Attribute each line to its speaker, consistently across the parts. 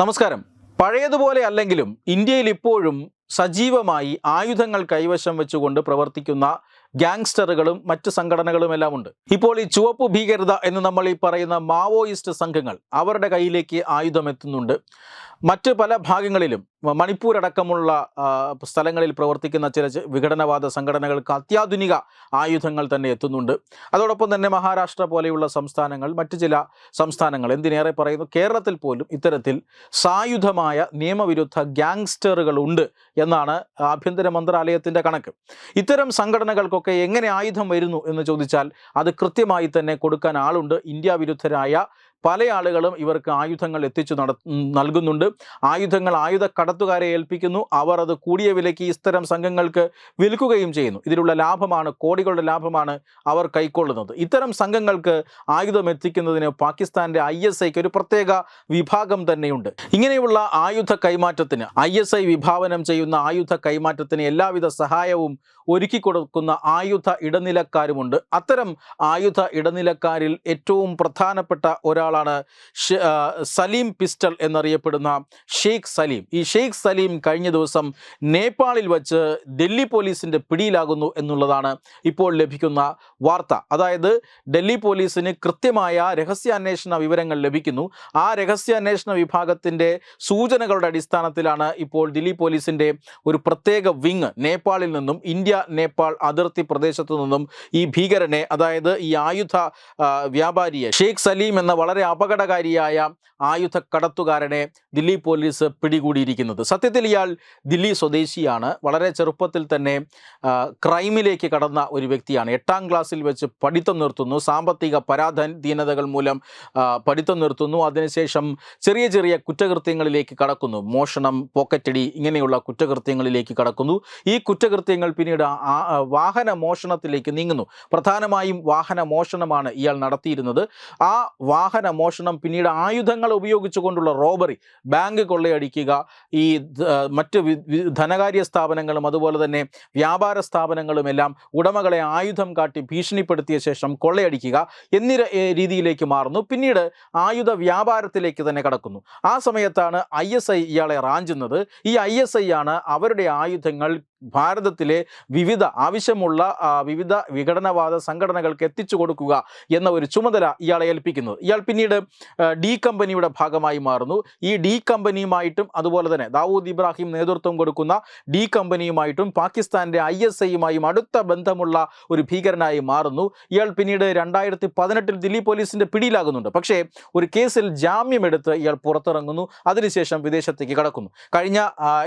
Speaker 1: നമസ്കാരം. പഴയതുപോലെ അല്ലെങ്കിലും ഇന്ത്യയിൽ ഇപ്പോഴും സജീവമായി ആയുധങ്ങൾ കൈവശം വെച്ചുകൊണ്ട് പ്രവർത്തിക്കുന്ന ഗാങ്സ്റ്ററുകളും മറ്റ് സംഘടനകളും എല്ലാം ഉണ്ട്. ഇപ്പോൾ ഈ ചുവപ്പ് ഭീകരത എന്ന് നമ്മൾ ഈ പറയുന്ന മാവോയിസ്റ്റ് സംഘങ്ങൾ അവരുടെ കയ്യിലേക്ക് ആയുധം എത്തുന്നുണ്ട്. മറ്റ് പല ഭാഗങ്ങളിലും മണിപ്പൂർ അടക്കമുള്ള സ്ഥലങ്ങളിൽ പ്രവർത്തിക്കുന്ന ചില വിഘടനവാദ സംഘടനകൾക്ക് അത്യാധുനിക ആയുധങ്ങൾ തന്നെ എത്തുന്നുണ്ട്. അതോടൊപ്പം തന്നെ മഹാരാഷ്ട്ര പോലെയുള്ള സംസ്ഥാനങ്ങൾ മറ്റ് ചില സംസ്ഥാനങ്ങൾ എന്തിനേറെ പറയുന്നു? കേരളത്തിൽ പോലും ഇത്തരത്തിൽ സായുധമായ നിയമവിരുദ്ധ ഗ്യാങ്സ്റ്ററുകൾ ഉണ്ട് എന്നാണ് ആഭ്യന്തര മന്ത്രാലയത്തിന്റെ കണക്ക്. ഇത്തരം സംഘടനകൾക്കൊക്കെ എങ്ങനെ ആയുധം വരുന്നു എന്ന് ചോദിച്ചാൽ അത് കൃത്യമായി തന്നെ കൊടുക്കാൻ ആളുണ്ട്. ഇന്ത്യ വിരുദ്ധരായ പല ആളുകളും ഇവർക്ക് ആയുധങ്ങൾ എത്തിച്ചു നട നൽകുന്നുണ്ട്. ആയുധങ്ങൾ ആയുധ കടത്തുകാരെ ഏൽപ്പിക്കുന്നു. അവർ അത് കൂടിയ വിലയ്ക്ക് ഇത്തരം സംഘങ്ങൾക്ക് വിൽക്കുകയും ചെയ്യുന്നു. ഇതിലുള്ള ലാഭമാണ് കോടികളുടെ ലാഭമാണ് അവർ കൈക്കൊള്ളുന്നത്. ഇത്തരം സംഘങ്ങൾക്ക് ആയുധം എത്തിക്കുന്നതിന് പാകിസ്ഥാന്റെ ഐ എസ് ഐക്ക് ഒരു പ്രത്യേക വിഭാഗം തന്നെയുണ്ട്. ഇങ്ങനെയുള്ള ആയുധ കൈമാറ്റത്തിന് ഐ എസ് ഐ വിഭാവനം ചെയ്യുന്ന ആയുധ കൈമാറ്റത്തിന് എല്ലാവിധ സഹായവും ഒരുക്കി കൊടുക്കുന്ന ആയുധ ഇടനിലക്കാരുമുണ്ട്. അത്തരം ആയുധ ഇടനിലക്കാരിൽ ഏറ്റവും പ്രധാനപ്പെട്ട ഒരാളാണ് സലീം പിസ്റ്റൾ എന്നറിയപ്പെടുന്ന ഷെയ്ഖ് സലീം. ഈ ഷെയ്ഖ് സലീം കഴിഞ്ഞ ദിവസം നേപ്പാളിൽ വച്ച് ഡൽഹി പോലീസിന്റെ പിടിയിലാകുന്നു എന്നുള്ളതാണ് ഇപ്പോൾ ലഭിക്കുന്ന വാർത്ത. അതായത് ഡൽഹി പോലീസിന് കൃത്യമായ രഹസ്യാന്വേഷണ വിവരങ്ങൾ ലഭിക്കുന്നു. ആ രഹസ്യാന്വേഷണ വിഭാഗത്തിന്റെ സൂചനകളുടെ അടിസ്ഥാനത്തിലാണ് ഇപ്പോൾ ഡൽഹി പോലീസിന്റെ ഒരു പ്രത്യേക വിങ് നേപ്പാളിൽ നിന്നും ഇന്ത്യ നേപ്പാൾ അതിർത്തി പ്രദേശത്തു നിന്നും ഈ ഭീകരനെ അതായത് ഈ ആയുധ വ്യാപാരിയെ ഷെയ്ഖ് സലീം എന്ന വളരെ അപകടകാരിയായ ആയുധ കടത്തുകാരനെ ദില്ലി പോലീസ് പിടികൂടിയിരിക്കുന്നത്. സത്യത്തിൽ ഇയാൾ ദില്ലി സ്വദേശിയാണ്. വളരെ ചെറുപ്പത്തിൽ തന്നെ ക്രൈമിലേക്ക് കടന്ന ഒരു വ്യക്തിയാണ്. എട്ടാം ക്ലാസ്സിൽ വെച്ച് പഠിത്തം നിർത്തുന്നു. സാമ്പത്തിക പരാധീനതകൾ മൂലം പഠിത്തം നിർത്തുന്നു. അതിനുശേഷം ചെറിയ ചെറിയ കുറ്റകൃത്യങ്ങളിലേക്ക് കടക്കുന്നു. മോഷണം പോക്കറ്റടി ഇങ്ങനെയുള്ള കുറ്റകൃത്യങ്ങളിലേക്ക് കടക്കുന്നു. ഈ കുറ്റകൃത്യങ്ങൾ പിന്നീട് വാഹന മോഷണത്തിലേക്ക് നീങ്ങുന്നു. പ്രധാനമായും വാഹന മോഷണമാണ് ഇയാൾ നടത്തിയിരുന്നത്. ആ വാഹന മോഷണം പിന്നീട് ആയുധങ്ങൾ ഉപയോഗിച്ചുകൊണ്ടുള്ള റോബറി ബാങ്ക് കൊള്ളയടിക്കുക ഈ മറ്റ് ധനകാര്യ സ്ഥാപനങ്ങളും അതുപോലെ തന്നെ വ്യാപാര സ്ഥാപനങ്ങളും എല്ലാം ഉടമകളെ ആയുധം കാട്ടി ഭീഷണിപ്പെടുത്തിയ ശേഷം കൊള്ളയടിക്കുക എന്നീ രീതിയിലേക്ക് മാറുന്നു. പിന്നീട് ആയുധ വ്യാപാരത്തിലേക്ക് തന്നെ കടക്കുന്നു. ആ സമയത്താണ് ഐ ഇയാളെ റാഞ്ചുന്നത്. ഈ ഐ ആണ് അവരുടെ ആയുധങ്ങൾ ഭാരതത്തിലെ വിവിധ ആവശ്യമുള്ള വിവിധ വിഘടനവാദ സംഘടനകൾക്ക് എത്തിച്ചു കൊടുക്കുക എന്ന ഒരു ചുമതല ഇയാളെ ഏൽപ്പിക്കുന്നത്. ഇയാൾ പിന്നീട് ഡി കമ്പനിയുടെ ഭാഗമായി മാറുന്നു. ഈ ഡി കമ്പനിയുമായിട്ടും അതുപോലെ തന്നെ ദാവൂദ് ഇബ്രാഹിം നേതൃത്വം കൊടുക്കുന്ന ഡി കമ്പനിയുമായിട്ടും പാകിസ്ഥാന്റെ ഐ എസ് ഐയുമായും അടുത്ത ബന്ധമുള്ള ഒരു ഭീകരനായി മാറുന്നു. ഇയാൾ പിന്നീട് രണ്ടായിരത്തി പതിനെട്ടിൽ ദില്ലി പോലീസിന്റെ പിടിയിലാകുന്നുണ്ട്. പക്ഷേ ഒരു കേസിൽ ജാമ്യമെടുത്ത് ഇയാൾ പുറത്തിറങ്ങുന്നു. അതിനുശേഷം വിദേശത്തേക്ക് കടക്കുന്നു. കഴിഞ്ഞ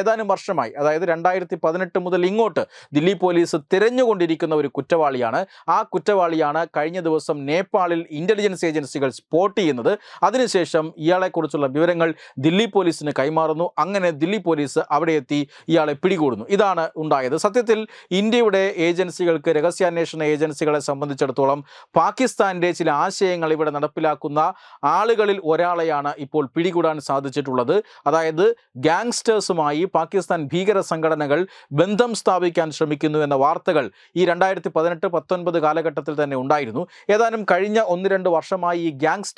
Speaker 1: ഏതാനും വർഷമായി അതായത് രണ്ടായിരത്തി പതിനെട്ട് മുതൽ ഇങ്ങോട്ട് ദില്ലി പോലീസ് തിരഞ്ഞുകൊണ്ടിരിക്കുന്ന ഒരു കുറ്റവാളിയാണ്. ആ കുറ്റവാളിയാണ് കഴിഞ്ഞ ദിവസം നേപ്പാളിൽ ഇന്റലിജൻസ് ഏജൻസികൾ സ്പോട്ട് ചെയ്യുന്നത്. അതിനുശേഷം ഇയാളെക്കുറിച്ചുള്ള വിവരങ്ങൾ ദില്ലി പോലീസിന് കൈമാറുന്നു. അങ്ങനെ ദില്ലി പോലീസ് അവിടെ എത്തി ഇയാളെ പിടികൂടുന്നു. ഇതാണ് ഉണ്ടായത്. സത്യത്തിൽ ഇന്ത്യയുടെ ഏജൻസികൾക്ക് രഹസ്യാന്വേഷണ ഏജൻസികളെ സംബന്ധിച്ചിടത്തോളം പാകിസ്ഥാന്റെ ചില ആശയങ്ങൾ ഇവിടെ നടപ്പിലാക്കുന്ന ആളുകളിൽ ഒരാളെയാണ് ഇപ്പോൾ പിടികൂടാൻ സാധിച്ചിട്ടുള്ളത്. അതായത് ഗാങ്സ്റ്റേഴ്സുമായി പാകിസ്ഥാൻ ഭീകര സംഘടനകൾ ബന്ധം സ്ഥാപിക്കാൻ ശ്രമിക്കുന്നു എന്ന വാർത്തകൾ ഈ രണ്ടായിരത്തി പതിനെട്ട് പത്തൊൻപത് കാലഘട്ടത്തിൽ തന്നെ ഉണ്ടായിരുന്നു. ഏതാനും കഴിഞ്ഞ ഒന്ന് രണ്ട് വർഷമായി ഈ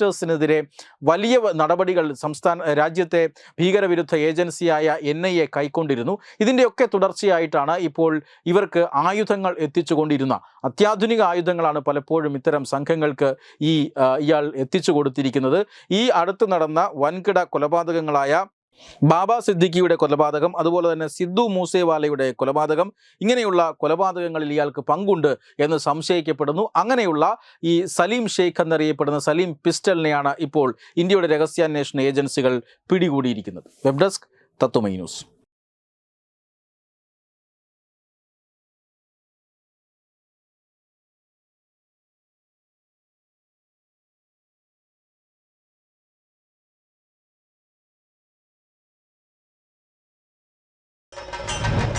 Speaker 1: ഗാങ്സ്റ്റേഴ്സിനെതിരെ വലിയ നടപടികൾ സംസ്ഥാന രാജ്യത്തെ ഭീകരവിരുദ്ധ ഏജൻസിയായ എൻ ഐ എ കൈക്കൊണ്ടിരുന്നു. ഇതിന്റെയൊക്കെ തുടർച്ചയായിട്ടാണ് ഇപ്പോൾ ഇവർക്ക് ആയുധങ്ങൾ എത്തിച്ചുകൊണ്ടിരുന്ന അത്യാധുനിക ആയുധങ്ങളാണ് പലപ്പോഴും ഇത്തരം സംഘങ്ങൾക്ക് ഈ ഇയാൾ എത്തിച്ചു കൊടുത്തിരിക്കുന്നത്. ഈ അടുത്ത് നടന്ന വൻകിട കൊലപാതകങ്ങളായ ബാബ സിദ്ദിഖിയുടെ കൊലപാതകം അതുപോലെ തന്നെ സിദ്ദു മൂസേവാലയുടെ കൊലപാതകം ഇങ്ങനെയുള്ള കൊലപാതകങ്ങളിൽ ഇയാൾക്ക് പങ്കുണ്ട് എന്ന് സംശയിക്കപ്പെടുന്നു. അങ്ങനെയുള്ള ഈ സലീം ഷെയ്ഖ് എന്നറിയപ്പെടുന്ന സലീം പിസ്റ്റലിനെയാണ് ഇപ്പോൾ ഇന്ത്യയുടെ രഹസ്യാന്വേഷണ ഏജൻസികൾ പിടികൂടിയിരിക്കുന്നത്. Web desk Tatwamayi news.